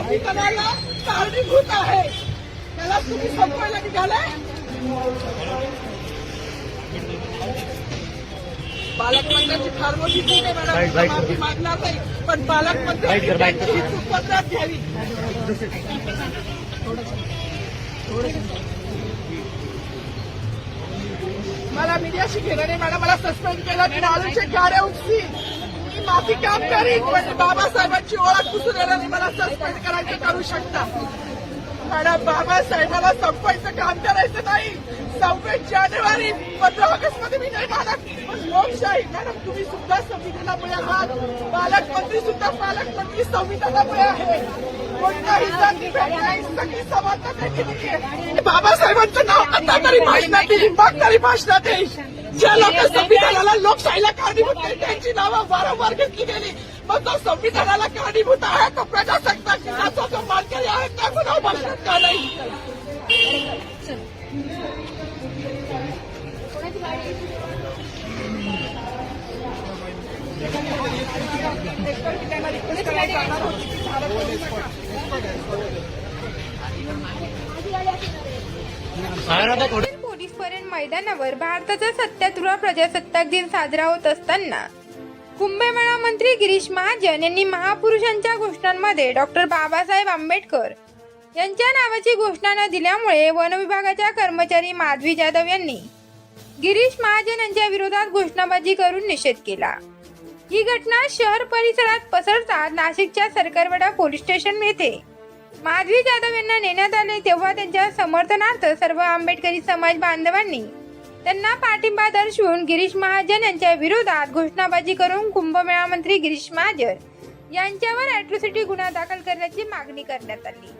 प्राधिकरणाला कारणीभूत आहे. त्याला तुम्ही संपवायला निघालाय पालकमंत्र्याची फार मोठी चूक आहे मॅडम माफी मागणार नाही पण पालकमंत्री त्यांची घ्यावी. मला मीडियाशी घेणार नाही मॅडम मला सस्पेंड केला की आलोचे गाड्या उचली मी माफी काम करीन पण बाबासाहेबांची ओळख पुसून येणार मला सस्पेंड करायचं करू शकता. आणि बाबासाहेबाला संपायचं काम करायचं नाही. सव्वीस जानेवारी पंधरा ऑगस्टमध्ये मी नाही मानत लोकशाही मॅडम तुम्ही सुद्धा संविधानामुळे आहात. पालकमंत्री सुद्धा पालकमंत्री संविधानामुळे आहे. कोणताही जाती भेद नाही सगळी समानता बाबासाहेबांचं नाव आता तरी भाषणात येईल मग तरी भाषणात येईल. ज्या लोक संविधानाला लोकशाहीला कारणीभूत नाही त्यांची नावं वारंवार घेतली गेली. मग तो संविधानाला कारणीभूत आहे तो प्रजासत्ताकाचा जो मानकरी आहे त्याचं नाव भाषणात का नाही? पोलीस परेड मैदानावर भारताचा सत्याहत्तरवा प्रजासत्ताक दिन साजरा होत असताना कुंभमेळा मंत्री गिरीश महाजन यांनी महापुरुषांच्या घोषणांमध्ये डॉक्टर बाबासाहेब आंबेडकर यांच्या नावाची घोषणा न दिल्यामुळे वन विभागाच्या कर्मचारी माधवी जाधव यांनी गिरीश महाजन यांच्या विरोधात घोषणाबाजी करून निषेध केला. ही घटना शहर परिसरात पसरताच नाशिकच्या सरकारवाडा पोलीस स्टेशन येथे माधवी जाधव यांना नेण्यात आले तेव्हा त्यांच्या समर्थनार्थ सर्व आंबेडकरी समाज बांधवांनी त्यांना पाठिंबा दर्शवून गिरीश महाजन यांच्या विरोधात घोषणाबाजी करून कुंभमेळा मंत्री गिरीश महाजन यांच्यावर अॅट्रॉसिटी गुन्हा दाखल करण्याची मागणी करण्यात आली.